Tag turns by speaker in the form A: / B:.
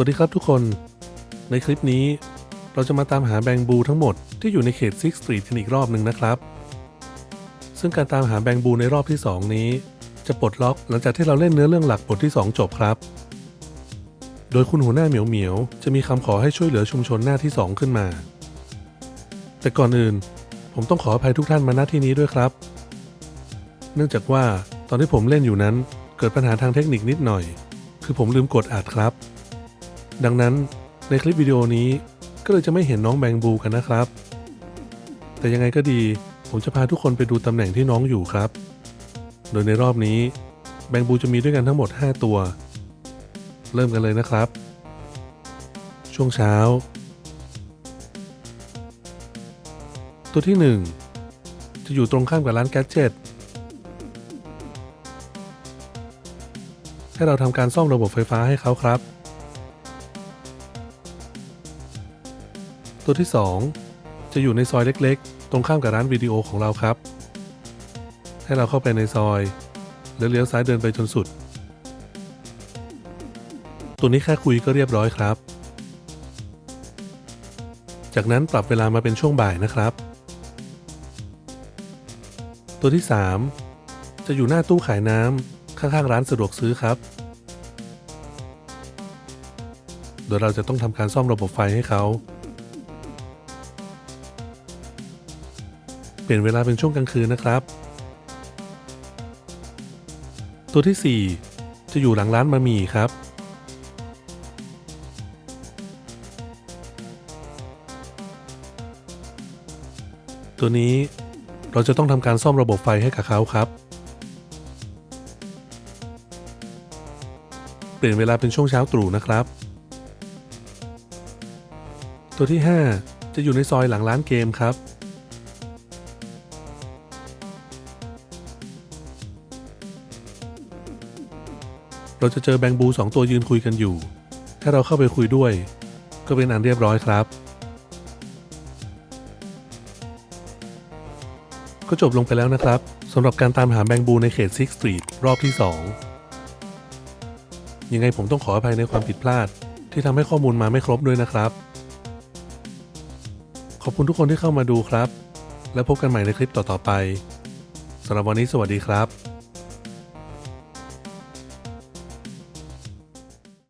A: วัสดีครับทุกคน ในคลิปนี้ เราจะมาตามหาแบงบูทั้งหมดที่อยู่ในเขตซิกสตรีทกันอีกรอบหนึ่งนะครับ ซึ่งการตามหาแบงบูในรอบที่ 2 นี้ จะปลดล็อกหลังจากที่เราเล่นเนื้อเรื่องหลักบทที่ 2 จบครับ โดยคุณหัวหน้าเหมียวเหมียวจะมีคำขอให้ช่วยเหลือชุมชนหน้าที่ 2 ขึ้นมา แต่ก่อนอื่น ผมต้องขออภัยทุกท่านมาณที่นี้ด้วยครับ เนื่องจากว่าตอนที่ผมเล่นอยู่นั้นเกิดปัญหาทางเทคนิคนิดหน่อย คือผมลืมกดอัดครับ ดังนั้นในคลิปวิดีโอนี้ก็เลยจะไม่เห็นน้องแบงบูกันนะครับ แต่ยังไงก็ดีผมจะพาทุกคนไปดูตำแหน่งที่น้องอยู่ครับ โดยในรอบนี้แบงบูจะมีด้วยกันทั้งหมด 5 ตัว เริ่มกันเลยนะครับ ช่วงเช้า ตัวที่ 1 จะอยู่ตรงข้ามกับร้านแกดเจ็ตให้เราทำการซ่อมระบบไฟฟ้าให้เขาครับ ตัวที่ 2 จะอยู่ในซอยเล็กๆ ตรงข้ามกับร้านวิดีโอของเราครับ ให้เราเข้าไปในซอยแล้วเลี้ยวซ้ายเดินไปจนสุด ตัวนี้แค่คุยก็เรียบร้อยครับ จากนั้นปรับเวลามาเป็นช่วงบ่ายนะครับ ตัวที่ 3 จะอยู่หน้าตู้ขายน้ำข้างๆร้านสะดวกซื้อครับ โดยเราจะต้องทำการซ่อมระบบไฟให้เขา ปลี่ยนเวลาเป็นช่วงกลางคืนนะครับ ตัวที่ 4 จะอยู่หลังร้านบะหมี่ครับ ตัวนี้เราจะต้องทำการซ่อมระบบไฟให้กับเขาครับ เปลี่ยนเวลาเป็นช่วงเช้าตรู่นะครับ ตัวที่ 5 จะอยู่ในซอยหลังร้านเกมครับ เราจะเจอแบงบูสองตัวยืนคุยกันอยู่ ถ้าเราเข้าไปคุยด้วย ก็เป็นอันเรียบร้อยครับ ก็จบลงไปแล้วนะครับสำหรับการตามหาแบงบูในเขตซิกสตรีทรอบที่ 2 ยังไงผมต้องขออภัยในความผิดพลาด ที่ทำให้ข้อมูลมาไม่ครบด้วยนะครับ ขอบคุณทุกคนที่เข้ามาดูครับ และพบกันใหม่ในคลิปต่อๆไปสำหรับวันนี้สวัสดีครับ